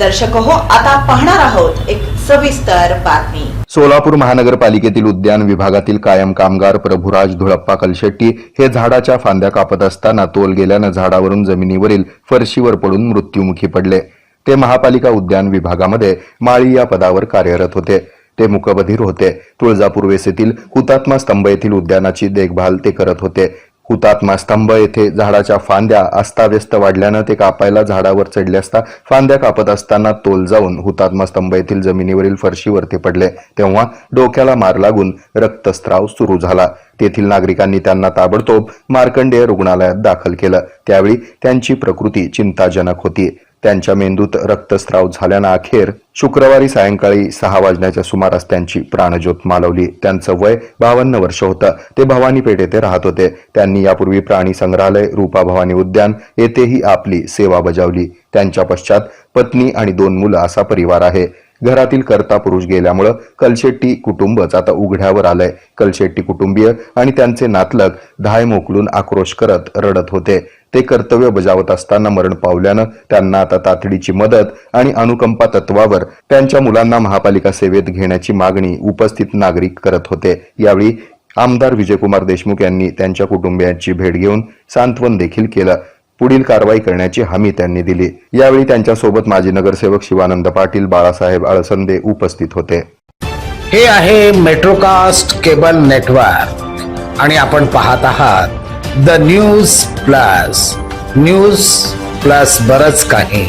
दर्शक हो आता पाहणार आहोत एक सविस्तर बातमी. सोलापूर महानगरपालिकेतील उद्यान विभागातील कायम कामगार प्रभुराज धुळप्पा कलशेट्टी हे झाडाच्या फांद्या कापत असताना तोल गेल्यानं झाडावरून जमिनीवरील फरशीवर पडून मृत्युमुखी पडले. ते महापालिका उद्यान विभागामध्ये माळी या पदावर कार्यरत होते. ते मुकबधीर होते. तुळजापूर वेसेतील हुतात्मा स्तंभ येथील उद्यानाची देखभाल ते करत होते. हुतात्मा स्तंभ येथे झाडाच्या फांद्या अस्ताव्यस्त वाढल्यानं ते कापायला झाडावर चढले असता फांद्या कापत असताना तोल जाऊन हुतात्मा स्तंभ येथील जमिनीवरील फरशीवर ते पडले. तेव्हा डोक्याला मार लागून रक्तस्त्राव सुरू झाला. तेथील नागरिकांनी त्यांना ताबडतोब मार्कंडेय रुग्णालयात दाखल केलं. त्यावेळी त्यांची प्रकृती चिंताजनक होती. त्यांच्या मेंदूत रक्तस्राव झाल्यानं अखेर शुक्रवारी सायंकाळी सहा वाजण्याच्या सुमारास त्यांची प्राणज्योत मालवली. त्यांचं वय बावन्न वर्ष होतं. ते भवानी पेठ येथे राहत होते. त्यांनी यापूर्वी प्राणी संग्रहालय रूपा भवानी उद्यान येथेही आपली सेवा बजावली. त्यांच्या पश्चात पत्नी आणि दोन मुलं असा परिवार आहे. घरातील कर्ता पुरुष गेल्यामुळं कलशेट्टी कुटुंबच आता उघड्यावर आलंय. कलशेट्टी कुटुंबीय आणि त्यांचे नातलग धाय मोकलून आक्रोश करत रडत होते. ते कर्तव्य बजावत असताना मरण पावल्यानं त्यांना आता तातडीची मदत आणि अनुकंपा तत्वावर त्यांच्या मुलांना महापालिका सेवेत घेण्याची मागणी उपस्थित नागरिक करत होते. यावेळी आमदार विजयकुमार देशमुख यांनी त्यांच्या कुटुंबियांची भेट घेऊन सांत्वन देखील केलं. पुढील कारवाई करण्याची हमी त्यांनी दिली. यावेळी त्यांच्यासोबत माजी नगरसेवक शिवानंद पाटील बाळासाहेब अळसंदे उपस्थित होते. हे आहे मेट्रोकास्ट केबल नेटवर्क आणि आपण पाहत आहात the news plus news plus बरच काही.